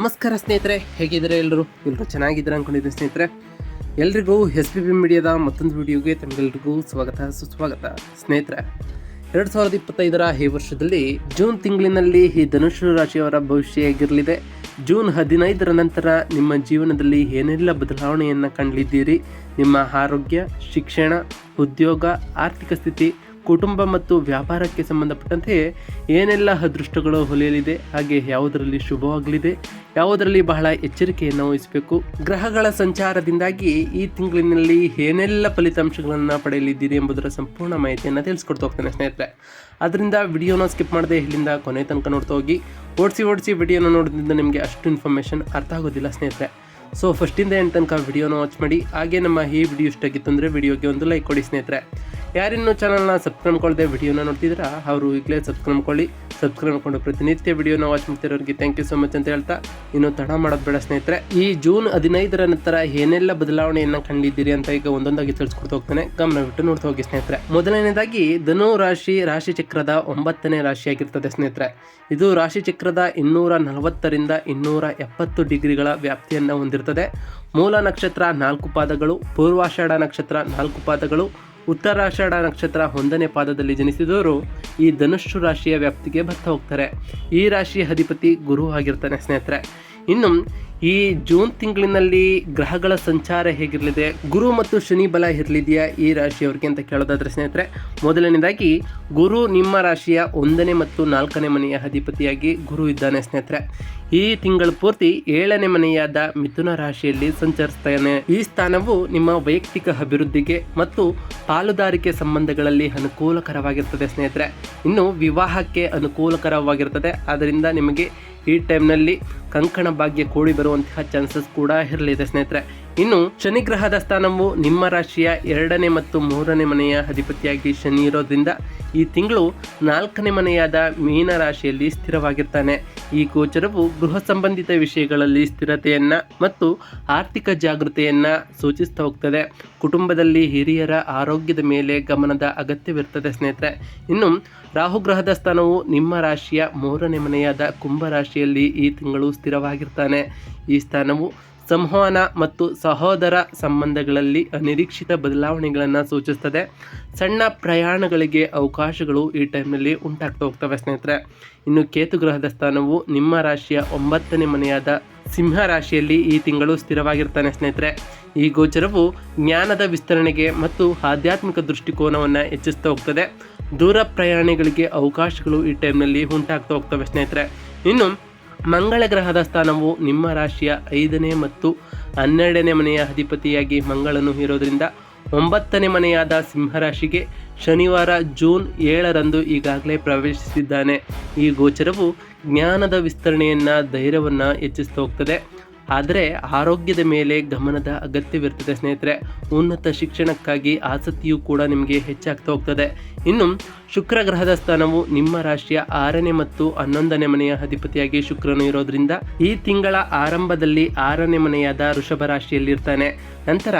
ನಮಸ್ಕಾರ ಸ್ನೇಹಿತರೆ, ಹೇಗಿದ್ದಾರೆ ಎಲ್ಲರೂ? ಎಲ್ಲರೂ ಚೆನ್ನಾಗಿದ್ದಾರೆ ಅಂದ್ಕೊಂಡಿದ್ದೀನಿ ಸ್ನೇಹಿತರೆ? ಎಲ್ರಿಗೂ ಎಸ್ ಪಿ ಬಿ ಮೀಡಿಯಾದ ಮತ್ತೊಂದು ವಿಡಿಯೋಗೆ ತಮಗೆಲ್ರಿಗೂ ಸ್ವಾಗತ, ಸುಸ್ವಾಗತ. ಸ್ನೇಹಿತರೆ, ಎರಡು ಸಾವಿರದ ಇಪ್ಪತ್ತೈದರ ಈ ವರ್ಷದಲ್ಲಿ ಜೂನ್ ತಿಂಗಳಿನಲ್ಲಿ ಈ ಧನುಷ್ ರಾಶಿಯವರ ಭವಿಷ್ಯ ಹೇಗಿರಲಿದೆ? ಜೂನ್ ಹದಿನೈದರ ನಂತರ ನಿಮ್ಮ ಜೀವನದಲ್ಲಿ ಏನೆಲ್ಲ ಬದಲಾವಣೆಯನ್ನು ಕಂಡಿದ್ದೀರಿ? ನಿಮ್ಮ ಆರೋಗ್ಯ, ಶಿಕ್ಷಣ, ಉದ್ಯೋಗ, ಆರ್ಥಿಕ ಸ್ಥಿತಿ ಕುಟುಂಬ ಮತ್ತು ವ್ಯಾಪಾರಕ್ಕೆ ಸಂಬಂಧಪಟ್ಟಂತೆ ಏನೆಲ್ಲ ಅದೃಷ್ಟಗಳು ಹೊಲಿಯಲಿದೆ, ಹಾಗೆ ಯಾವುದರಲ್ಲಿ ಶುಭವಾಗಲಿದೆ, ಯಾವುದರಲ್ಲಿ ಬಹಳ ಎಚ್ಚರಿಕೆಯನ್ನು ವಹಿಸಬೇಕು, ಗ್ರಹಗಳ ಸಂಚಾರದಿಂದಾಗಿ ಈ ತಿಂಗಳಿನಲ್ಲಿ ಏನೆಲ್ಲ ಫಲಿತಾಂಶಗಳನ್ನು ಪಡೆಯಲಿದ್ದೀರಿ ಎಂಬುದರ ಸಂಪೂರ್ಣ ಮಾಹಿತಿಯನ್ನು ತಿಳಿಸ್ಕೊಡ್ತಾ ಹೋಗ್ತೇನೆ ಸ್ನೇಹಿತರೆ. ಅದರಿಂದ ವಿಡಿಯೋನ ಸ್ಕಿಪ್ ಮಾಡದೆ ಇಲ್ಲಿಂದ ಕೊನೆ ತನಕ ನೋಡ್ತಾ ಹೋಗಿ. ಓಡಿಸಿ ಓಡಿಸಿ ವಿಡಿಯೋನ ನೋಡೋದ್ರಿಂದ ನಿಮಗೆ ಅಷ್ಟು ಇನ್ಫಾರ್ಮೇಷನ್ ಅರ್ಥ ಆಗೋದಿಲ್ಲ ಸ್ನೇಹಿತರೆ. ಸೊ ಫಸ್ಟಿಂದ ಏನು ತನಕ ವಿಡಿಯೋನ ವಾಚ್ ಮಾಡಿ, ಹಾಗೆ ನಮ್ಮ ಈ ವಿಡಿಯೋ ಇಷ್ಟ ಆಗಿತ್ತು ಅಂದರೆ ವಿಡಿಯೋಗೆ ಒಂದು ಲೈಕ್ ಕೊಡಿ ಸ್ನೇಹಿತರೆ. ಯಾರಿನ್ನೂ ಚಾನಲ್ನ ಸಬ್ಸ್ಕ್ರೈಬ್ ಮಾಡ್ಕೊಳ್ಳದೆ ವಿಡಿಯೋನ ನೋಡ್ತಿದ್ರೆ ಅವರು ಈಗಲೇ ಸಬ್ಸ್ಕ್ರೈಬ್ ಮಾಡ್ಕೊಳ್ಳಿ ಸಬ್ಸ್ಕ್ರೈಬ್ ಮಾಡ್ಕೊಂಡು ಪ್ರತಿನಿತ್ಯ ವಿಡಿಯೋನ ವಾಚ್ ಮಾಡ್ತಿರೋರಿಗೆ ಥ್ಯಾಂಕ್ ಯು ಸೊ ಮಚ್ ಅಂತ ಹೇಳ್ತಾ ಇನ್ನು ತಡ ಮಾಡೋದು ಬೇಡ ಸ್ನೇಹಿತರೆ. ಈ ಜೂನ್ ಹದಿನೈದರ ನಂತರ ಏನೆಲ್ಲ ಬದಲಾವಣೆಯನ್ನು ಕಂಡಿದ್ದೀರಿ ಅಂತ ಈಗ ಒಂದೊಂದಾಗಿ ತಿಳಿಸ್ಕೊಡ್ತಾ ಹೋಗ್ತಾನೆ. ಗಮನವಿಟ್ಟು ನೋಡ್ತಾ ಹೋಗಿ ಸ್ನೇಹಿತರೆ. ಮೊದಲನೇದಾಗಿ ಧನು ರಾಶಿ ರಾಶಿ ಚಕ್ರದ ಒಂಬತ್ತನೇ ರಾಶಿಯಾಗಿರ್ತದೆ ಸ್ನೇಹಿತರೆ. ಇದು ರಾಶಿ ಚಕ್ರದ ಇನ್ನೂರ ನಲವತ್ತರಿಂದ ಇನ್ನೂರ ಎಪ್ಪತ್ತು ಡಿಗ್ರಿಗಳ ವ್ಯಾಪ್ತಿಯನ್ನು ಹೊಂದಿರ್ತದೆ. ಮೂಲ ನಕ್ಷತ್ರ ನಾಲ್ಕು ಪಾದಗಳು, ಪೂರ್ವಾಷಾಢ ನಕ್ಷತ್ರ ನಾಲ್ಕು ಪಾದಗಳು ಉತ್ತರಾಷಾಢ ನಕ್ಷತ್ರ ಒಂದನೇ ಪಾದದಲ್ಲಿ ಜನಿಸಿದವರು ಈ ಧನುಷು ರಾಶಿಯ ವ್ಯಾಪ್ತಿಗೆ ಬತ್ತ ಹೋಗ್ತಾರೆ. ಈ ರಾಶಿಯ ಅಧಿಪತಿ ಗುರು ಆಗಿರ್ತಾನೆ ಸ್ನೇಹಿತರೆ. ಇನ್ನು ಈ ಜೂನ್ ತಿಂಗಳಿನಲ್ಲಿ ಗ್ರಹಗಳ ಸಂಚಾರ ಹೇಗಿರಲಿದೆ? ಗುರು ಮತ್ತು ಶನಿ ಬಲ ಇರಲಿದೆಯಾ ಈ ರಾಶಿಯವ್ರಿಗೆ ಅಂತ ಕೇಳೋದಾದ್ರೆ ಸ್ನೇಹಿತರೆ, ಮೊದಲನೇದಾಗಿ ಗುರು ನಿಮ್ಮ ರಾಶಿಯ ಒಂದನೇ ಮತ್ತು ನಾಲ್ಕನೇ ಮನೆಯ ಅಧಿಪತಿಯಾಗಿ ಗುರು ಇದ್ದಾನೆ ಸ್ನೇಹಿತರೆ. ಈ ತಿಂಗಳ ಪೂರ್ತಿ ಏಳನೇ ಮನೆಯಾದ ಮಿಥುನ ರಾಶಿಯಲ್ಲಿ ಸಂಚರಿಸ್ತಾನೆ ಈ ಸ್ಥಾನವು ನಿಮ್ಮ ವೈಯಕ್ತಿಕ ಅಭಿವೃದ್ಧಿಗೆ ಮತ್ತು ಪಾಲುದಾರಿಕೆ ಸಂಬಂಧಗಳಲ್ಲಿ ಅನುಕೂಲಕರವಾಗಿರ್ತದೆ ಸ್ನೇಹಿತರೆ. ಇನ್ನು ವಿವಾಹಕ್ಕೆ ಅನುಕೂಲಕರವಾಗಿರ್ತದೆ. ಆದ್ದರಿಂದ ನಿಮಗೆ ಈ ಟೈಮ್ನಲ್ಲಿ ಕಂಕಣ ಭಾಗ್ಯ ಕೂಡಿ ಬರುವಂತಹ ಚಾನ್ಸಸ್ ಕೂಡ ಇರಲಿದೆ ಸ್ನೇಹಿತರೆ. ಇನ್ನು ಶನಿ ಗ್ರಹದ ಸ್ಥಾನವು ನಿಮ್ಮ ರಾಶಿಯ ಎರಡನೇ ಮತ್ತು ಮೂರನೇ ಮನೆಯ ಅಧಿಪತಿಯಾಗಿ ಶನಿ ಇರೋದ್ರಿಂದ ಈ ತಿಂಗಳು ನಾಲ್ಕನೇ ಮನೆಯಾದ ಮೀನ ರಾಶಿಯಲ್ಲಿ ಸ್ಥಿರವಾಗಿರ್ತಾನೆ. ಈ ಗೋಚರವು ಗೃಹ ಸಂಬಂಧಿತ ವಿಷಯಗಳಲ್ಲಿ ಸ್ಥಿರತೆಯನ್ನ ಮತ್ತು ಆರ್ಥಿಕ ಜಾಗೃತೆಯನ್ನ ಸೂಚಿಸ್ತಾ ಹೋಗ್ತದೆ. ಕುಟುಂಬದಲ್ಲಿ ಹಿರಿಯರ ಆರೋಗ್ಯದ ಮೇಲೆ ಗಮನದ ಅಗತ್ಯವಿರ್ತದೆ ಸ್ನೇಹಿತರೆ. ಇನ್ನು ರಾಹು ಗ್ರಹದ ಸ್ಥಾನವು ನಿಮ್ಮ ರಾಶಿಯ ಮೂರನೇ ಮನೆಯಾದ ಕುಂಭ ರಾಶಿಯಲ್ಲಿ ಈ ತಿಂಗಳು ಸ್ಥಿರವಾಗಿರ್ತಾನೆ. ಈ ಸ್ಥಾನವು ಸಂವಹನ ಮತ್ತು ಸಹೋದರ ಸಂಬಂಧಗಳಲ್ಲಿ ಅನಿರೀಕ್ಷಿತ ಬದಲಾವಣೆಗಳನ್ನು ಸೂಚಿಸ್ತದೆ. ಸಣ್ಣ ಪ್ರಯಾಣಗಳಿಗೆ ಅವಕಾಶಗಳು ಈ ಟೈಮ್ನಲ್ಲಿ ಉಂಟಾಗ್ತಾ ಹೋಗ್ತವೆ ಸ್ನೇಹಿತರೆ. ಇನ್ನು ಕೇತು ಗ್ರಹದ ಸ್ಥಾನವು ನಿಮ್ಮ ರಾಶಿಯ ಒಂಬತ್ತನೇ ಮನೆಯಾದ ಸಿಂಹ ರಾಶಿಯಲ್ಲಿ ಈ ತಿಂಗಳು ಸ್ಥಿರವಾಗಿರ್ತಾನೆ ಸ್ನೇಹಿತರೆ. ಈ ಗೋಚರವು ಜ್ಞಾನದ ವಿಸ್ತರಣೆಗೆ ಮತ್ತು ಆಧ್ಯಾತ್ಮಿಕ ದೃಷ್ಟಿಕೋನವನ್ನು ಹೆಚ್ಚಿಸ್ತಾ ಹೋಗ್ತದೆ. ದೂರ ಪ್ರಯಾಣಿಗಳಿಗೆ ಅವಕಾಶಗಳು ಈ ಟೈಮ್ನಲ್ಲಿ ಉಂಟಾಗ್ತಾ ಹೋಗ್ತವೆ ಸ್ನೇಹಿತರೆ. ಇನ್ನು ಮಂಗಳ ಗ್ರಹದ ಸ್ಥಾನವು ನಿಮ್ಮ ರಾಶಿಯ ಐದನೇ ಮತ್ತು ಹನ್ನೆರಡನೇ ಮನೆಯ ಅಧಿಪತಿಯಾಗಿ ಮಂಗಳನು ಇರೋದ್ರಿಂದ ಒಂಬತ್ತನೇ ಮನೆಯಾದ ಸಿಂಹರಾಶಿಗೆ ಶನಿವಾರ ಜೂನ್ ಏಳರಂದು ಈಗಾಗಲೇ ಪ್ರವೇಶಿಸಿದ್ದಾನೆ. ಈ ಗೋಚರವು ಜ್ಞಾನದ ವಿಸ್ತರಣೆಯನ್ನು ಧೈರ್ಯವನ್ನು ಹೆಚ್ಚಿಸ್ತಾ ಹೋಗ್ತದೆ. ಆದರೆ ಆರೋಗ್ಯದ ಮೇಲೆ ಗಮನದ ಅಗತ್ಯವಿರ್ತದೆ ಸ್ನೇಹಿತರೆ. ಉನ್ನತ ಶಿಕ್ಷಣಕ್ಕಾಗಿ ಆಸಕ್ತಿಯೂ ಕೂಡ ನಿಮಗೆ ಹೆಚ್ಚಾಗ್ತಾ ಹೋಗ್ತದೆ. ಇನ್ನು ಶುಕ್ರ ಗ್ರಹದ ಸ್ಥಾನವು ನಿಮ್ಮ ರಾಶಿಯ ಆರನೇ ಮತ್ತು ಹನ್ನೊಂದನೇ ಮನೆಯ ಅಧಿಪತಿಯಾಗಿ ಶುಕ್ರನು ಇರೋದ್ರಿಂದ ಈ ತಿಂಗಳ ಆರಂಭದಲ್ಲಿ ಆರನೇ ಮನೆಯಾದ ವೃಷಭ ರಾಶಿಯಲ್ಲಿರ್ತಾನೆ. ನಂತರ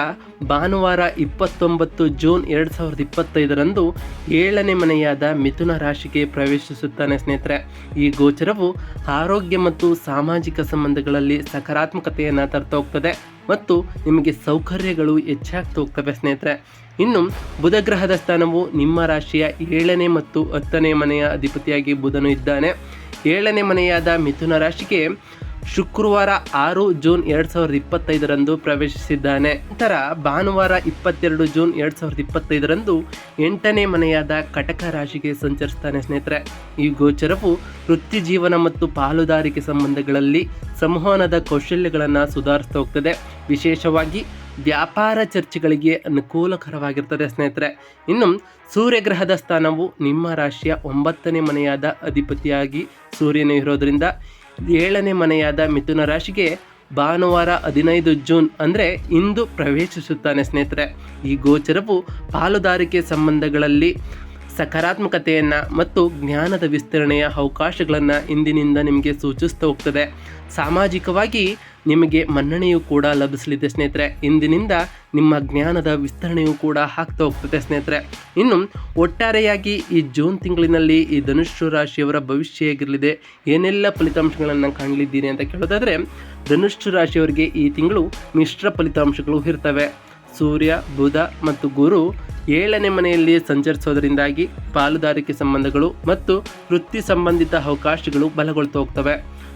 ಭಾನುವಾರ ಇಪ್ಪತ್ತೊಂಬತ್ತು ಜೂನ್ ಎರಡು ಸಾವಿರದ ಇಪ್ಪತ್ತೈದರಂದು ಏಳನೇ ಮನೆಯಾದ ಮಿಥುನ ರಾಶಿಗೆ ಪ್ರವೇಶಿಸುತ್ತಾನೆ ಸ್ನೇಹಿತರೆ. ಈ ಗೋಚರವು ಆರೋಗ್ಯ ಮತ್ತು ಸಾಮಾಜಿಕ ಸಂಬಂಧಗಳಲ್ಲಿ ಸಕಾರಾತ್ಮಕತೆಯನ್ನು ತರ್ತಾ ಹೋಗ್ತದೆ ಮತ್ತು ನಿಮಗೆ ಸೌಕರ್ಯಗಳು ಹೆಚ್ಚಾಗ್ತಾ ಹೋಗ್ತವೆ, ಸ್ನೇಹಿತರೆ. ಇನ್ನು ಬುಧ ಗ್ರಹದ ಸ್ಥಾನವು ನಿಮ್ಮ ರಾಶಿಯ ಏಳನೇ ಮತ್ತು ಹತ್ತನೇ ಮನೆಯ ಅಧಿಪತಿಯಾಗಿ ಬುಧನು ಇದ್ದಾನೆ. ಏಳನೇ ಮನೆಯಾದ ಮಿಥುನ ರಾಶಿಗೆ ಶುಕ್ರವಾರ ಆರು ಜೂನ್ ಎರಡು ಸಾವಿರದ ಇಪ್ಪತ್ತೈದರಂದು ಪ್ರವೇಶಿಸಿದ್ದಾನೆ. ನಂತರ ಭಾನುವಾರ ಇಪ್ಪತ್ತೆರಡು ಜೂನ್ ಎರಡು ಸಾವಿರದ ಇಪ್ಪತ್ತೈದರಂದು ಎಂಟನೇ ಮನೆಯಾದ ಕಟಕ ರಾಶಿಗೆ ಸಂಚರಿಸ್ತಾನೆ ಸ್ನೇಹಿತರೆ. ಈ ಗೋಚರವು ವೃತ್ತಿ ಜೀವನ ಮತ್ತು ಪಾಲುದಾರಿಕೆ ಸಂಬಂಧಗಳಲ್ಲಿ ಸಂವಹನದ ಕೌಶಲ್ಯಗಳನ್ನು ಸುಧಾರಿಸ್ತಾ ಹೋಗ್ತದೆ. ವಿಶೇಷವಾಗಿ ವ್ಯಾಪಾರ ಚರ್ಚೆಗಳಿಗೆ ಅನುಕೂಲಕರವಾಗಿರ್ತದೆ ಸ್ನೇಹಿತರೆ. ಇನ್ನು ಸೂರ್ಯಗ್ರಹದ ಸ್ಥಾನವು ನಿಮ್ಮ ರಾಶಿಯ ಒಂಬತ್ತನೇ ಮನೆಯಾದ ಅಧಿಪತಿಯಾಗಿ ಸೂರ್ಯನು ಇರೋದ್ರಿಂದ ಏಳನೇ ಮನೆಯಾದ ಮಿಥುನ ರಾಶಿಗೆ ಭಾನುವಾರ ಹದಿನೈದು ಜೂನ್ ಅಂದರೆ ಇಂದು ಪ್ರವೇಶಿಸುತ್ತಾನೆ ಸ್ನೇಹಿತರೆ. ಈ ಗೋಚರವು ಪಾಲುದಾರಿಕೆ ಸಂಬಂಧಗಳಲ್ಲಿ ಸಕಾರಾತ್ಮಕತೆಯನ್ನು ಮತ್ತು ಜ್ಞಾನದ ವಿಸ್ತರಣೆಯ ಅವಕಾಶಗಳನ್ನು ಇಂದಿನಿಂದ ನಿಮಗೆ ಸೂಚಿಸ್ತಾ ಹೋಗ್ತದೆ. ಸಾಮಾಜಿಕವಾಗಿ ನಿಮಗೆ ಮನ್ನಣೆಯೂ ಕೂಡ ಲಭಿಸಲಿದೆ ಸ್ನೇಹಿತರೆ. ಇಂದಿನಿಂದ ನಿಮ್ಮ ಜ್ಞಾನದ ವಿಸ್ತರಣೆಯೂ ಕೂಡ ಹಾಕ್ತಾ ಹೋಗ್ತದೆ ಸ್ನೇಹಿತರೆ. ಇನ್ನು ಒಟ್ಟಾರೆಯಾಗಿ ಈ ಜೂನ್ ತಿಂಗಳಿನಲ್ಲಿ ಈ ಧನುಷ್ಯ ರಾಶಿಯವರ ಭವಿಷ್ಯ ಹೇಗಿರಲಿದೆ, ಏನೆಲ್ಲ ಫಲಿತಾಂಶಗಳನ್ನು ಕಾಣಲಿದ್ದೀರಿ ಅಂತ ಕೇಳೋದಾದರೆ ಧನುಷ್ಯ ರಾಶಿಯವರಿಗೆ ಈ ತಿಂಗಳು ಮಿಶ್ರ ಫಲಿತಾಂಶಗಳು ಇರ್ತವೆ. ಸೂರ್ಯ, ಬುಧ ಮತ್ತು ಗುರು ಏಳನೇ ಮನೆಯಲ್ಲಿ ಸಂಚರಿಸೋದರಿಂದಾಗಿ ಪಾಲುದಾರಿಕೆ ಸಂಬಂಧಗಳು ಮತ್ತು ವೃತ್ತಿ ಸಂಬಂಧಿತ ಅವಕಾಶಗಳು ಬಲಗೊಳ್ತಾ ಹೋಗ್ತವೆ.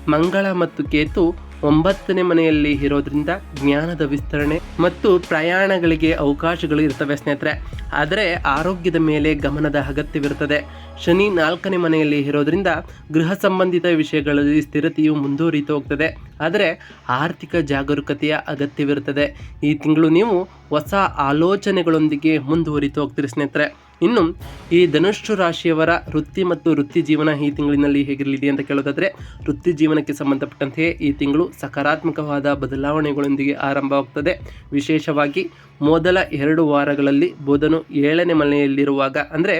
ಮಂಗಳ ಮತ್ತು ಕೇತು ಒಂಬತ್ತನೇ ಮನೆಯಲ್ಲಿ ಇರೋದ್ರಿಂದ ಜ್ಞಾನದ ವಿಸ್ತರಣೆ ಮತ್ತು ಪ್ರಯಾಣಗಳಿಗೆ ಅವಕಾಶಗಳು ಇರ್ತವೆ ಸ್ನೇಹಿತರೆ. ಆದರೆ ಆರೋಗ್ಯದ ಮೇಲೆ ಗಮನದ ಅಗತ್ಯವಿರುತ್ತದೆ. ಶನಿ ನಾಲ್ಕನೇ ಮನೆಯಲ್ಲಿ ಇರೋದ್ರಿಂದ ಗೃಹ ಸಂಬಂಧಿತ ವಿಷಯಗಳಲ್ಲಿ ಸ್ಥಿರತೆಯು ಮುಂದುವರಿತು ಹೋಗ್ತದೆ. ಆದರೆ ಆರ್ಥಿಕ ಜಾಗರೂಕತೆಯ ಅಗತ್ಯವಿರುತ್ತದೆ. ಈ ತಿಂಗಳು ನೀವು ಹೊಸ ಆಲೋಚನೆಗಳೊಂದಿಗೆ ಮುಂದುವರಿತು ಹೋಗ್ತೀರಿ ಸ್ನೇಹಿತರೆ. ಇನ್ನು ಈ ಧನುಷ್ಠು ರಾಶಿಯವರ ವೃತ್ತಿ ಮತ್ತು ವೃತ್ತಿ ಜೀವನ ಈ ತಿಂಗಳಿನಲ್ಲಿ ಹೇಗಿರಲಿದೆ ಅಂತ ಕೇಳೋದಾದರೆ, ವೃತ್ತಿ ಜೀವನಕ್ಕೆ ಸಂಬಂಧಪಟ್ಟಂತೆ ಈ ತಿಂಗಳು ಸಕಾರಾತ್ಮಕವಾದ ಬದಲಾವಣೆಗಳೊಂದಿಗೆ ಆರಂಭವಾಗ್ತದೆ. ವಿಶೇಷವಾಗಿ ಮೊದಲ ಎರಡು ವಾರಗಳಲ್ಲಿ ಬುಧನು ಏಳನೇ ಮನೆಯಲ್ಲಿರುವಾಗ, ಅಂದರೆ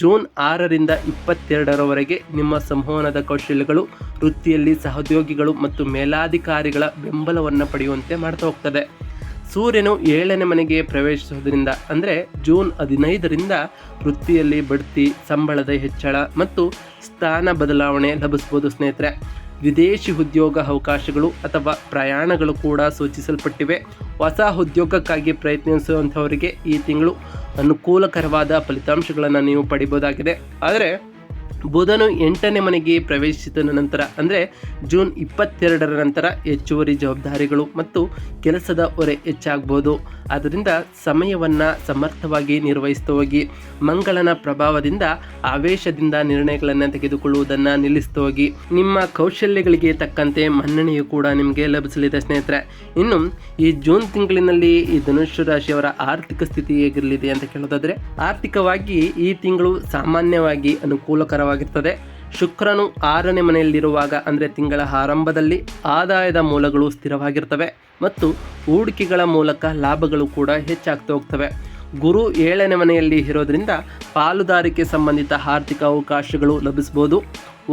ಜೂನ್ ಆರರಿಂದ ಇಪ್ಪತ್ತೆರಡರವರೆಗೆ ನಿಮ್ಮ ಸಂವಹನದ ಕೌಶಲ್ಯಗಳು, ವೃತ್ತಿಯಲ್ಲಿ ಸಹೋದ್ಯೋಗಿಗಳು ಮತ್ತು ಮೇಲಾಧಿಕಾರಿಗಳ ಬೆಂಬಲವನ್ನು ಪಡೆಯುವಂತೆ ಮಾಡ್ತಾ ಹೋಗ್ತದೆ. ಸೂರ್ಯನು ಏಳನೇ ಮನೆಗೆ ಪ್ರವೇಶಿಸುವುದರಿಂದ, ಅಂದರೆ ಜೂನ್ ಹದಿನೈದರಿಂದ ವೃತ್ತಿಯಲ್ಲಿ ಬಡ್ತಿ, ಸಂಬಳದ ಹೆಚ್ಚಳ ಮತ್ತು ಸ್ಥಾನ ಬದಲಾವಣೆ ಲಭಿಸ್ಬೋದು ಸ್ನೇಹಿತರೆ. ವಿದೇಶಿ ಉದ್ಯೋಗ ಅವಕಾಶಗಳು ಅಥವಾ ಪ್ರಯಾಣಗಳು ಕೂಡ ಸೂಚಿಸಲ್ಪಟ್ಟಿವೆ. ಹೊಸ ಉದ್ಯೋಗಕ್ಕಾಗಿ ಪ್ರಯತ್ನಿಸುವಂಥವರಿಗೆ ಈ ತಿಂಗಳು ಅನುಕೂಲಕರವಾದ ಫಲಿತಾಂಶಗಳನ್ನು ನೀವು ಪಡಿಬೋದಾಗಿದೆ ಆದರೆ ಬುಧನು ಎಂಟನೇ ಮನೆಗೆ ಪ್ರವೇಶಿಸಿದ ನಂತರ, ಅಂದರೆ ಜೂನ್ ಇಪ್ಪತ್ತೆರಡರ ನಂತರ ಹೆಚ್ಚುವರಿ ಜವಾಬ್ದಾರಿಗಳು ಮತ್ತು ಕೆಲಸದ ಹೊರೆ ಹೆಚ್ಚಾಗ್ಬೋದು. ಆದ್ದರಿಂದ ಸಮಯವನ್ನು ಸಮರ್ಥವಾಗಿ ನಿರ್ವಹಿಸ್ತಾ ಹೋಗಿ, ಮಂಗಳನ ಪ್ರಭಾವದಿಂದ, ಆವೇಶದಿಂದ ನಿರ್ಣಯಗಳನ್ನು ತೆಗೆದುಕೊಳ್ಳುವುದನ್ನು ನಿಲ್ಲಿಸ್ತಾ ಹೋಗಿ. ನಿಮ್ಮ ಕೌಶಲ್ಯಗಳಿಗೆ ತಕ್ಕಂತೆ ಮನ್ನಣೆಯು ಕೂಡ ನಿಮಗೆ ಲಭಿಸಲಿದೆ ಸ್ನೇಹಿತರೆ. ಇನ್ನು ಈ ಜೂನ್ ತಿಂಗಳಿನಲ್ಲಿ ಈ ಧನುಷ್ಯ ರಾಶಿಯವರ ಆರ್ಥಿಕ ಸ್ಥಿತಿ ಹೇಗಿರಲಿದೆ ಅಂತ ಕೇಳೋದಾದರೆ, ಆರ್ಥಿಕವಾಗಿ ಈ ತಿಂಗಳು ಸಾಮಾನ್ಯವಾಗಿ ಅನುಕೂಲಕರವಾಗಿರ್ತದೆ ಶುಕ್ರನು ಆರನೇ ಮನೆಯಲ್ಲಿರುವಾಗ, ಅಂದರೆ ತಿಂಗಳ ಆರಂಭದಲ್ಲಿ ಆದಾಯದ ಮೂಲಗಳು ಸ್ಥಿರವಾಗಿರ್ತವೆ ಮತ್ತು ಹೂಡಿಕೆಗಳ ಮೂಲಕ ಲಾಭಗಳು ಕೂಡ ಹೆಚ್ಚಾಗ್ತಾ ಹೋಗ್ತವೆ. ಗುರು ಏಳನೇ ಮನೆಯಲ್ಲಿ ಇರೋದ್ರಿಂದ ಪಾಲುದಾರಿಕೆ ಸಂಬಂಧಿತ ಆರ್ಥಿಕ ಅವಕಾಶಗಳು ಲಭಿಸ್ಬೋದು.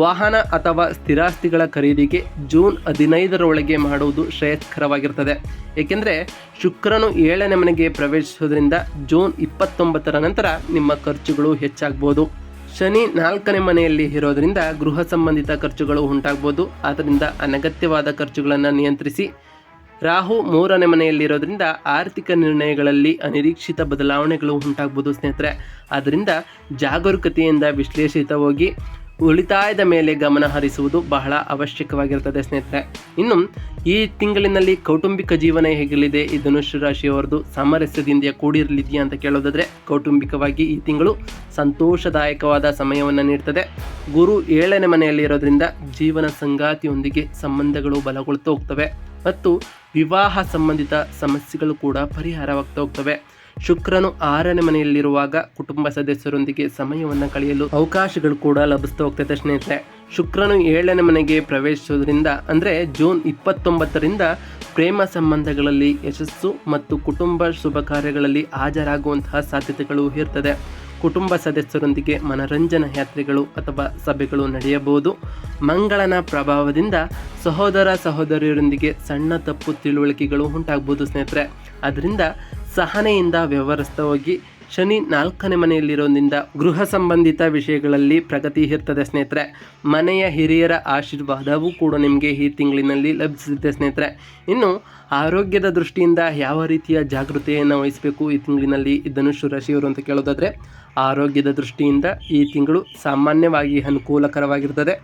ವಾಹನ ಅಥವಾ ಸ್ಥಿರಾಸ್ತಿಗಳ ಖರೀದಿಗೆ ಜೂನ್ ಹದಿನೈದರೊಳಗೆ ಮಾಡುವುದು ಶ್ರೇಯಸ್ಕರವಾಗಿರ್ತದೆ. ಏಕೆಂದರೆ ಶುಕ್ರನು ಏಳನೇ ಮನೆಗೆ ಪ್ರವೇಶಿಸೋದ್ರಿಂದ ಜೂನ್ ಇಪ್ಪತ್ತೊಂಬತ್ತರ ನಂತರ ನಿಮ್ಮ ಖರ್ಚುಗಳು ಹೆಚ್ಚಾಗ್ಬೋದು. ಶನಿ ನಾಲ್ಕನೇ ಮನೆಯಲ್ಲಿ ಇರೋದರಿಂದ ಗೃಹ ಸಂಬಂಧಿತ ಖರ್ಚುಗಳು ಉಂಟಾಗ್ಬೋದು. ಆದ್ದರಿಂದ ಅನಗತ್ಯವಾದ ಖರ್ಚುಗಳನ್ನು ನಿಯಂತ್ರಿಸಿ. ರಾಹು ಮೂರನೇ ಮನೆಯಲ್ಲಿರೋದ್ರಿಂದ ಆರ್ಥಿಕ ನಿರ್ಣಯಗಳಲ್ಲಿ ಅನಿರೀಕ್ಷಿತ ಬದಲಾವಣೆಗಳು ಉಂಟಾಗ್ಬೋದು ಸ್ನೇಹಿತರೆ. ಆದ್ದರಿಂದ ಜಾಗರೂಕತೆಯಿಂದ ವಿಶ್ಲೇಷಿತ ಹೋಗಿ ಉಳಿತಾಯದ ಮೇಲೆ ಗಮನ ಹರಿಸುವುದು ಬಹಳ ಅವಶ್ಯಕವಾಗಿರುತ್ತದೆ ಸ್ನೇಹಿತರೆ. ಇನ್ನು ಈ ತಿಂಗಳಿನಲ್ಲಿ ಕೌಟುಂಬಿಕ ಜೀವನ ಹೇಗಿರಲಿದೆ ಈ ಧನುಷ್ ರಾಶಿಯವರದು ಸಾಮರಸ್ಯದಿಂದ ಕೂಡಿರಲಿದೆಯಾ ಅಂತ ಕೇಳೋದಾದರೆ, ಕೌಟುಂಬಿಕವಾಗಿ ಈ ತಿಂಗಳು ಸಂತೋಷದಾಯಕವಾದ ಸಮಯವನ್ನು ನೀಡ್ತದೆ. ಗುರು ಏಳನೇ ಮನೆಯಲ್ಲಿ ಇರೋದ್ರಿಂದ ಜೀವನ ಸಂಗಾತಿಯೊಂದಿಗೆ ಸಂಬಂಧಗಳು ಬಲಗೊಳ್ತಾ ಹೋಗ್ತವೆ. ಮತ್ತು ವಿವಾಹ ಸಂಬಂಧಿತ ಸಮಸ್ಯೆಗಳು ಕೂಡ ಪರಿಹಾರವಾಗ್ತಾ ಹೋಗ್ತವೆ. ಶುಕ್ರನು ಆರನೇ ಮನೆಯಲ್ಲಿರುವಾಗ ಕುಟುಂಬ ಸದಸ್ಯರೊಂದಿಗೆ ಸಮಯವನ್ನು ಕಳೆಯಲು ಅವಕಾಶಗಳು ಕೂಡ ಲಭಿಸ್ತಾ ಹೋಗ್ತದೆ ಸ್ನೇಹಿತರೆ. ಶುಕ್ರನು ಏಳನೇ ಮನೆಗೆ ಪ್ರವೇಶಿಸೋದ್ರಿಂದ ಅಂದರೆ ಜೂನ್ ಇಪ್ಪತ್ತೊಂಬತ್ತರಿಂದ ಪ್ರೇಮ ಸಂಬಂಧಗಳಲ್ಲಿ ಯಶಸ್ಸು ಮತ್ತು ಕುಟುಂಬ ಶುಭ ಕಾರ್ಯಗಳಲ್ಲಿ ಹಾಜರಾಗುವಂತಹ ಸಾಧ್ಯತೆಗಳು ಇರ್ತದೆ. ಕುಟುಂಬ ಸದಸ್ಯರೊಂದಿಗೆ ಮನರಂಜನಾ ಯಾತ್ರೆಗಳು ಅಥವಾ ಸಭೆಗಳು ನಡೆಯಬಹುದು. ಮಂಗಳನ ಪ್ರಭಾವದಿಂದ ಸಹೋದರ ಸಹೋದರಿಯರೊಂದಿಗೆ ಸಣ್ಣ ತಪ್ಪು ತಿಳುವಳಿಕೆಗಳು ಉಂಟಾಗ್ಬೋದು ಸ್ನೇಹಿತರೆ. ಅದರಿಂದ ಸಹನೆಯಿಂದ ವ್ಯವಹರಿಸ್ತಾ ಹೋಗಿ ಶನಿ ನಾಲ್ಕನೇ ಮನೆಯಲ್ಲಿರೋದ್ರಿಂದ ಗೃಹ ಸಂಬಂಧಿತ ವಿಷಯಗಳಲ್ಲಿ ಪ್ರಗತಿ ಇರ್ತದೆ ಸ್ನೇಹಿತರೆ. ಮನೆಯ ಹಿರಿಯರ ಆಶೀರ್ವಾದವೂ ಕೂಡ ನಿಮಗೆ ಈ ತಿಂಗಳಿನಲ್ಲಿ ಲಭಿಸಿದೆ ಸ್ನೇಹಿತರೆ. ಇನ್ನು ಆರೋಗ್ಯದ ದೃಷ್ಟಿಯಿಂದ ಯಾವ ರೀತಿಯ ಜಾಗೃತೆಯನ್ನು ವಹಿಸಬೇಕು ಈ ತಿಂಗಳಿನಲ್ಲಿ? ಧನುಷ್ ರಾಶಿಯವರು ಅಂತ ಕೇಳೋದಾದರೆ, ಆರೋಗ್ಯದ ದೃಷ್ಟಿಯಿಂದ ಈ ತಿಂಗಳು ಸಾಮಾನ್ಯವಾಗಿ ಅನುಕೂಲಕರವಾಗಿರ್ತದೆ.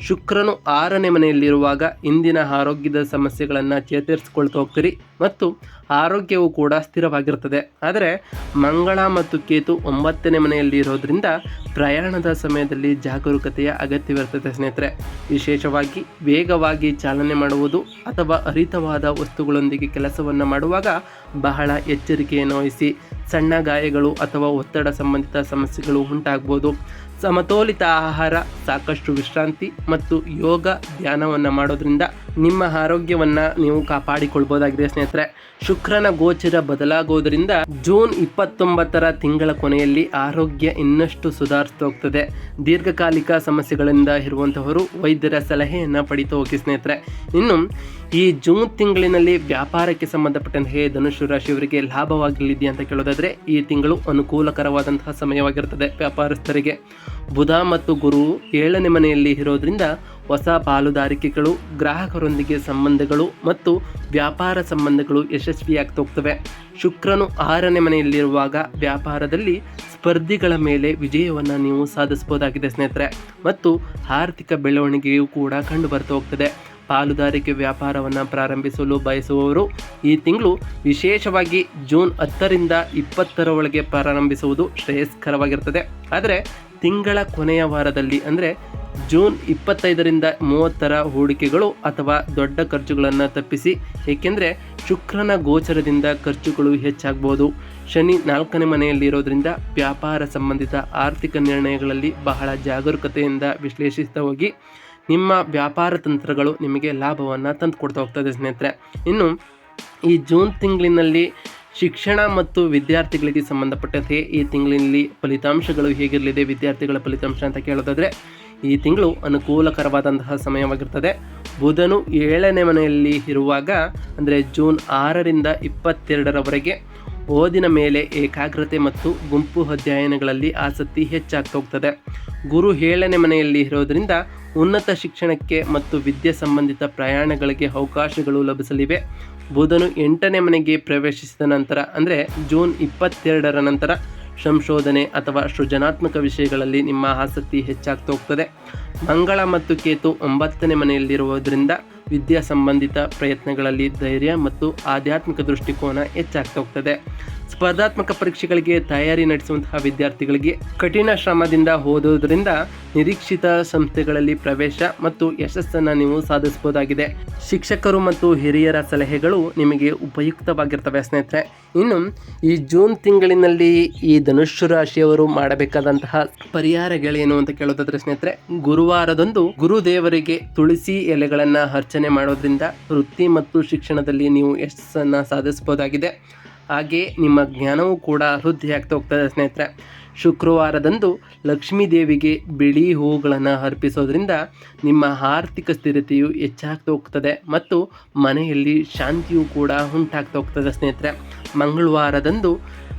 ಶುಕ್ರನು ಆರನೇ ಮನೆಯಲ್ಲಿರುವಾಗ ಇಂದಿನ ಆರೋಗ್ಯದ ಸಮಸ್ಯೆಗಳನ್ನು ಚೇತರಿಸಿಕೊಳ್ತಾ ಹೋಗ್ತೀರಿ. ಮತ್ತು ಆರೋಗ್ಯವು ಕೂಡ ಸ್ಥಿರವಾಗಿರುತ್ತದೆ. ಆದರೆ ಮಂಗಳ ಮತ್ತು ಕೇತು ಒಂಬತ್ತನೇ ಮನೆಯಲ್ಲಿ ಇರೋದ್ರಿಂದ ಪ್ರಯಾಣದ ಸಮಯದಲ್ಲಿ ಜಾಗರೂಕತೆಯ ಅಗತ್ಯವಿರುತ್ತದೆ ಸ್ನೇಹಿತರೆ. ವಿಶೇಷವಾಗಿ ವೇಗವಾಗಿ ಚಾಲನೆ ಮಾಡುವುದು ಅಥವಾ ಹರಿತವಾದ ವಸ್ತುಗಳೊಂದಿಗೆ ಕೆಲಸವನ್ನು ಮಾಡುವಾಗ ಬಹಳ ಎಚ್ಚರಿಕೆಯನ್ನು ವಹಿಸಿ ಸಣ್ಣ ಗಾಯಗಳು ಅಥವಾ ಒತ್ತಡ ಸಂಬಂಧಿತ ಸಮಸ್ಯೆಗಳು ಉಂಟಾಗ್ಬೋದು. ಸಮತೋಲಿತ ಆಹಾರ, ಸಾಕಷ್ಟು ವಿಶ್ರಾಂತಿ ಮತ್ತು ಯೋಗ ಧ್ಯಾನವನ್ನು ಮಾಡೋದ್ರಿಂದ ನಿಮ್ಮ ಆರೋಗ್ಯವನ್ನ ನೀವು ಕಾಪಾಡಿಕೊಳ್ಬೋದಾಗಿದೆ ಸ್ನೇಹಿತರೆ. ಶುಕ್ರನ ಗೋಚರ ಬದಲಾಗುವುದರಿಂದ ಜೂನ್ ಇಪ್ಪತ್ತೊಂಬತ್ತರ ತಿಂಗಳ ಕೊನೆಯಲ್ಲಿ ಆರೋಗ್ಯ ಇನ್ನಷ್ಟು ಸುಧಾರಿಸ್ತಾ ಹೋಗ್ತದೆ. ದೀರ್ಘಕಾಲಿಕ ಸಮಸ್ಯೆಗಳಿಂದ ಇರುವಂತಹವರು ವೈದ್ಯರ ಸಲಹೆಯನ್ನು ಪಡಿತಾ ಹೋಗಿ ಸ್ನೇಹಿತರೆ. ಇನ್ನು ಈ ಜೂನ್ ತಿಂಗಳಿನಲ್ಲಿ ವ್ಯಾಪಾರಕ್ಕೆ ಸಂಬಂಧಪಟ್ಟಂತೆ ಧನುಷು ರಾಶಿಯವರಿಗೆ ಲಾಭವಾಗಲಿದೆ ಅಂತ ಕೇಳೋದಾದರೆ, ಈ ತಿಂಗಳು ಅನುಕೂಲಕರವಾದಂತಹ ಸಮಯವಾಗಿರುತ್ತದೆ ವ್ಯಾಪಾರಸ್ಥರಿಗೆ. ಬುಧ ಮತ್ತು ಗುರು ಏಳನೇ ಮನೆಯಲ್ಲಿ ಇರೋದ್ರಿಂದ ಹೊಸ ಪಾಲುದಾರಿಕೆಗಳು, ಗ್ರಾಹಕರೊಂದಿಗೆ ಸಂಬಂಧಗಳು ಮತ್ತು ವ್ಯಾಪಾರ ಸಂಬಂಧಗಳು ಯಶಸ್ವಿಯಾಗ್ತಾ ಹೋಗ್ತವೆ. ಶುಕ್ರನು ಆರನೇ ಮನೆಯಲ್ಲಿರುವಾಗ ವ್ಯಾಪಾರದಲ್ಲಿ ಸ್ಪರ್ಧಿಗಳ ಮೇಲೆ ವಿಜಯವನ್ನು ನೀವು ಸಾಧಿಸಬಹುದಾಗಿದೆ ಸ್ನೇಹಿತರೆ. ಮತ್ತು ಆರ್ಥಿಕ ಬೆಳವಣಿಗೆಯೂ ಕೂಡ ಕಂಡು ಬರ್ತಾ ಹೋಗ್ತದೆ. ಪಾಲುದಾರಿಕೆ ವ್ಯಾಪಾರವನ್ನು ಪ್ರಾರಂಭಿಸಲು ಬಯಸುವವರು ಈ ತಿಂಗಳು ವಿಶೇಷವಾಗಿ ಜೂನ್ ಹತ್ತರಿಂದ ಇಪ್ಪತ್ತರ ಒಳಗೆ ಪ್ರಾರಂಭಿಸುವುದು ಶ್ರೇಯಸ್ಕರವಾಗಿರ್ತದೆ. ಆದರೆ ತಿಂಗಳ ಕೊನೆಯ ವಾರದಲ್ಲಿ ಅಂದರೆ ಜೂನ್ ಇಪ್ಪತ್ತೈದರಿಂದ ಮೂವತ್ತರ ಹೂಡಿಕೆಗಳು ಅಥವಾ ದೊಡ್ಡ ಖರ್ಚುಗಳನ್ನು ತಪ್ಪಿಸಿ, ಏಕೆಂದರೆ ಶುಕ್ರನ ಗೋಚರದಿಂದ ಖರ್ಚುಗಳು ಹೆಚ್ಚಾಗಬಹುದು ಶನಿ ನಾಲ್ಕನೇ ಮನೆಯಲ್ಲಿರೋದ್ರಿಂದ ವ್ಯಾಪಾರ ಸಂಬಂಧಿತ ಆರ್ಥಿಕ ನಿರ್ಣಯಗಳಲ್ಲಿ ಬಹಳ ಜಾಗರೂಕತೆಯಿಂದ ವಿಶ್ಲೇಷಿಸ್ತಾ ಹೋಗಿ, ನಿಮ್ಮ ವ್ಯಾಪಾರ ತಂತ್ರಗಳು ನಿಮಗೆ ಲಾಭವನ್ನು ತಂದು ಕೊಡ್ತಾ ಹೋಗ್ತದೆ ಸ್ನೇಹಿತರೆ. ಇನ್ನು, ಈ ಜೂನ್ ತಿಂಗಳಿನಲ್ಲಿ ಶಿಕ್ಷಣ ಮತ್ತು ವಿದ್ಯಾರ್ಥಿಗಳಿಗೆ ಸಂಬಂಧಪಟ್ಟಂತೆ ಈ ತಿಂಗಳಿನಲ್ಲಿ ಫಲಿತಾಂಶಗಳು ಹೇಗಿರಲಿದೆ, ವಿದ್ಯಾರ್ಥಿಗಳ ಫಲಿತಾಂಶ ಅಂತ ಕೇಳೋದಾದರೆ ಈ ತಿಂಗಳು ಅನುಕೂಲಕರವಾದಂತಹ ಸಮಯವಾಗಿರ್ತದೆ. ಬುಧನು ಏಳನೇ ಮನೆಯಲ್ಲಿ ಇರುವಾಗ, ಅಂದರೆ ಜೂನ್ ಆರರಿಂದ ಇಪ್ಪತ್ತೆರಡರವರೆಗೆ, ಓದಿನ ಮೇಲೆ ಏಕಾಗ್ರತೆ ಮತ್ತು ಗುಂಪು ಅಧ್ಯಯನಗಳಲ್ಲಿ ಆಸಕ್ತಿ ಹೆಚ್ಚಾಗ್ತಾ ಹೋಗ್ತದೆ. ಗುರು ಏಳನೇ ಮನೆಯಲ್ಲಿ ಇರೋದರಿಂದ ಉನ್ನತ ಶಿಕ್ಷಣಕ್ಕೆ ಮತ್ತು ವಿದ್ಯೆ ಸಂಬಂಧಿತ ಪ್ರಯಾಣಗಳಿಗೆ ಅವಕಾಶಗಳು ಲಭಿಸಲಿವೆ. ಬುಧನು ಎಂಟನೇ ಮನೆಗೆ ಪ್ರವೇಶಿಸಿದ ನಂತರ, ಅಂದರೆ ಜೂನ್ ಇಪ್ಪತ್ತೆರಡರ ನಂತರ ಸಂಶೋಧನೆ ಅಥವಾ ಸೃಜನಾತ್ಮಕ ವಿಷಯಗಳಲ್ಲಿ ನಿಮ್ಮ ಆಸಕ್ತಿ ಹೆಚ್ಚಾಗ್ತಾ ಹೋಗ್ತದೆ. ಮಂಗಳ ಮತ್ತು ಕೇತು ಒಂಬತ್ತನೇ ಮನೆಯಲ್ಲಿರುವುದರಿಂದ ವಿದ್ಯಾ ಸಂಬಂಧಿತ ಪ್ರಯತ್ನಗಳಲ್ಲಿ ಧೈರ್ಯ ಮತ್ತು ಆಧ್ಯಾತ್ಮಿಕ ದೃಷ್ಟಿಕೋನ ಹೆಚ್ಚಾಗ್ತಾ ಹೋಗ್ತದೆ. ಸ್ಪರ್ಧಾತ್ಮಕ ಪರೀಕ್ಷೆಗಳಿಗೆ ತಯಾರಿ ನಡೆಸುವಂತಹ ವಿದ್ಯಾರ್ಥಿಗಳಿಗೆ ಕಠಿಣ ಶ್ರಮದಿಂದ ಓದೋದ್ರಿಂದ ನಿರೀಕ್ಷಿತ ಸಂಸ್ಥೆಗಳಲ್ಲಿ ಪ್ರವೇಶ ಮತ್ತು ಯಶಸ್ಸನ್ನು ನೀವು ಸಾಧಿಸಬಹುದಾಗಿದೆ. ಶಿಕ್ಷಕರು ಮತ್ತು ಹಿರಿಯರ ಸಲಹೆಗಳು ನಿಮಗೆ ಉಪಯುಕ್ತವಾಗಿರ್ತವೆ ಸ್ನೇಹಿತರೆ. ಇನ್ನು ಈ ಜೂನ್ ತಿಂಗಳಿನಲ್ಲಿ ಈ ಧನುಷ್ಯ ರಾಶಿಯವರು ಮಾಡಬೇಕಾದಂತಹ ಪರಿಹಾರಗಳೇನು ಅಂತ ಕೇಳೋದಾದ್ರೆ ಸ್ನೇಹಿತರೆ, ಗುರುವಾರದಂದು ಗುರುದೇವರಿಗೆ ತುಳಸಿ ಎಲೆಗಳನ್ನು ಅರ್ಚನೆ ಮಾಡೋದ್ರಿಂದ ವೃತ್ತಿ ಮತ್ತು ಶಿಕ್ಷಣದಲ್ಲಿ ನೀವು ಯಶಸ್ಸನ್ನು ಸಾಧಿಸಬಹುದಾಗಿದೆ. ಹಾಗೆ ನಿಮ್ಮ ಜ್ಞಾನವೂ ಕೂಡ ವೃದ್ಧಿಯಾಗ್ತಾ ಹೋಗ್ತದೆ ಸ್ನೇಹಿತರೆ. ಶುಕ್ರವಾರದಂದು ಲಕ್ಷ್ಮೀ ದೇವಿಗೆ ಬಿಳಿ ಹೂಗಳನ್ನು ಅರ್ಪಿಸೋದ್ರಿಂದ ನಿಮ್ಮ ಆರ್ಥಿಕ ಸ್ಥಿರತೆಯು ಹೆಚ್ಚಾಗ್ತಾ ಹೋಗ್ತದೆ ಮತ್ತು ಮನೆಯಲ್ಲಿ ಶಾಂತಿಯು ಕೂಡ ಉಂಟಾಗ್ತಾ ಹೋಗ್ತದೆ ಸ್ನೇಹಿತರೆ. ಮಂಗಳವಾರದಂದು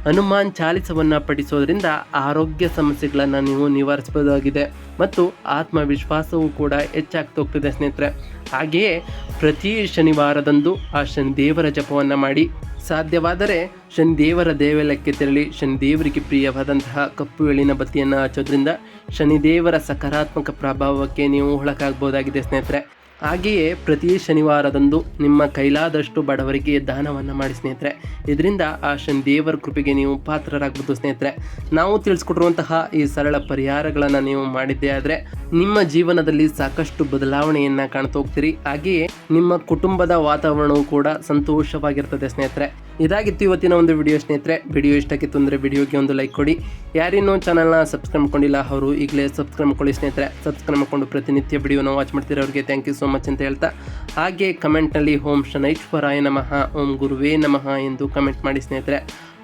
ಹನುಮಾನ್ ಚಾಲಿಸವನ್ನು ಪಠಿಸೋದ್ರಿಂದ ಆರೋಗ್ಯ ಸಮಸ್ಯೆಗಳನ್ನು ನೀವು ನಿವಾರಿಸಬಹುದಾಗಿದೆ ಮತ್ತು ಆತ್ಮವಿಶ್ವಾಸವೂ ಕೂಡ ಹೆಚ್ಚಾಗ್ತಾ ಹೋಗ್ತದೆ ಸ್ನೇಹಿತರೆ. ಹಾಗೆಯೇ ಪ್ರತಿ ಶನಿವಾರದಂದು ಆ ಶನಿ ದೇವರ ಜಪವನ್ನು ಮಾಡಿ. ಸಾಧ್ಯವಾದರೆ ಶನಿ ದೇವರ ದೇವಾಲಯಕ್ಕೆ ತೆರಳಿ ಶನಿ ದೇವರಿಗೆ ಪ್ರಿಯವಾದಂತಹ ಕಪ್ಪು ಎಳಿನ ಬತ್ತಿಯನ್ನು ಹಚ್ಚೋದ್ರಿಂದ ಶನಿದೇವರ ಸಕಾರಾತ್ಮಕ ಪ್ರಭಾವಕ್ಕೆ ನೀವು ಒಳಗಾಗಬಹುದಾಗಿದೆ ಸ್ನೇಹಿತರೆ. ಹಾಗೆಯೇ ಪ್ರತಿ ಶನಿವಾರದಂದು ನಿಮ್ಮ ಕೈಲಾದಷ್ಟು ಬಡವರಿಗೆ ದಾನವನ್ನು ಮಾಡಿ ಸ್ನೇಹಿತರೆ. ಇದರಿಂದ ಆ ಶನಿ ದೇವರ ಕೃಪೆಗೆ ನೀವು ಪಾತ್ರರಾಗ್ಬೋದು ಸ್ನೇಹಿತರೆ. ನಾವು ತಿಳಿಸ್ಕೊಟ್ಟಿರುವಂತಹ ಈ ಸರಳ ಪರಿಹಾರಗಳನ್ನು ನೀವು ಮಾಡಿದ್ದೇ ಆದರೆ, ನಿಮ್ಮ ಜೀವನದಲ್ಲಿ ಸಾಕಷ್ಟು ಬದಲಾವಣೆಯನ್ನು ಕಾಣ್ತಾ ಹೋಗ್ತೀರಿ. ಹಾಗೆಯೇ ನಿಮ್ಮ ಕುಟುಂಬದ ವಾತಾವರಣವು ಕೂಡ ಸಂತೋಷವಾಗಿರ್ತದೆ ಸ್ನೇಹಿತರೆ. ಇದಾಗಿತ್ತು ಇವತ್ತಿನ ಒಂದು ವಿಡಿಯೋ ಸ್ನೇಹಿತರೆ. ವಿಡಿಯೋ ಇಷ್ಟಕ್ಕಿತ್ತು ಅಂದರೆ ವಿಡಿಯೋಗೆ ಒಂದು ಲೈಕ್ ಕೊಡಿ. ಯಾರಿನ್ನೂ ಚಾನಲ್ನ ಸಬ್ಸ್ಕ್ರೈಬ್ ಮಾಡ್ಕೊಂಡಿಲ್ಲ, ಅವರು ಈಗಲೇ ಸಬ್ಸ್ಕ್ರೈಬ್ ಮಾಡ್ಕೊಳ್ಳಿ ಸ್ನೇಹಿತರೆ. ಸಬ್ಸ್ಕ್ರೈಬ್ ಮಾಡ್ಕೊಂಡು ಪ್ರತಿನಿತ್ಯ ವಿಡಿಯೋನ ವಾಚ್ ಮಾಡ್ತಿರೋರಿಗೆ ಥ್ಯಾಂಕ್ ಯು ಸೋ ಮಚ್ ಅಂತ ಹೇಳ್ತಾ, ಹಾಗೆ ಕಮೆಂಟ್ನಲ್ಲಿ ಓಂ ಶನೈಶ್ವರಾಯ ನಮಃ, ಓಂ ಗುರುವೇ ನಮಃ ಎಂದು ಕಮೆಂಟ್ ಮಾಡಿ ಸ್ನೇಹಿತರೆ.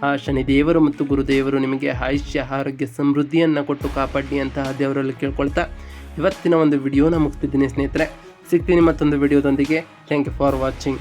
ಆ ಶನಿದೇವರು ಮತ್ತು ಗುರುದೇವರು ನಿಮಗೆ ಆಯುಷ್ಯ, ಆರೋಗ್ಯ, ಸಮೃದ್ಧಿಯನ್ನು ಕೊಟ್ಟು ಕಾಪಾಡಿ ಅಂತ ದೇವರಲ್ಲಿ ಕೇಳ್ಕೊಳ್ತಾ ಇವತ್ತಿನ ಒಂದು ವಿಡಿಯೋನ ಮುಗಿಸ್ತಿದ್ದೀನಿ ಸ್ನೇಹಿತರೆ. ಸಿಗ್ತೀನಿ ಮತ್ತೊಂದು ವಿಡಿಯೋದೊಂದಿಗೆ ಥ್ಯಾಂಕ್ ಯು ಫಾರ್ ವಾಚಿಂಗ್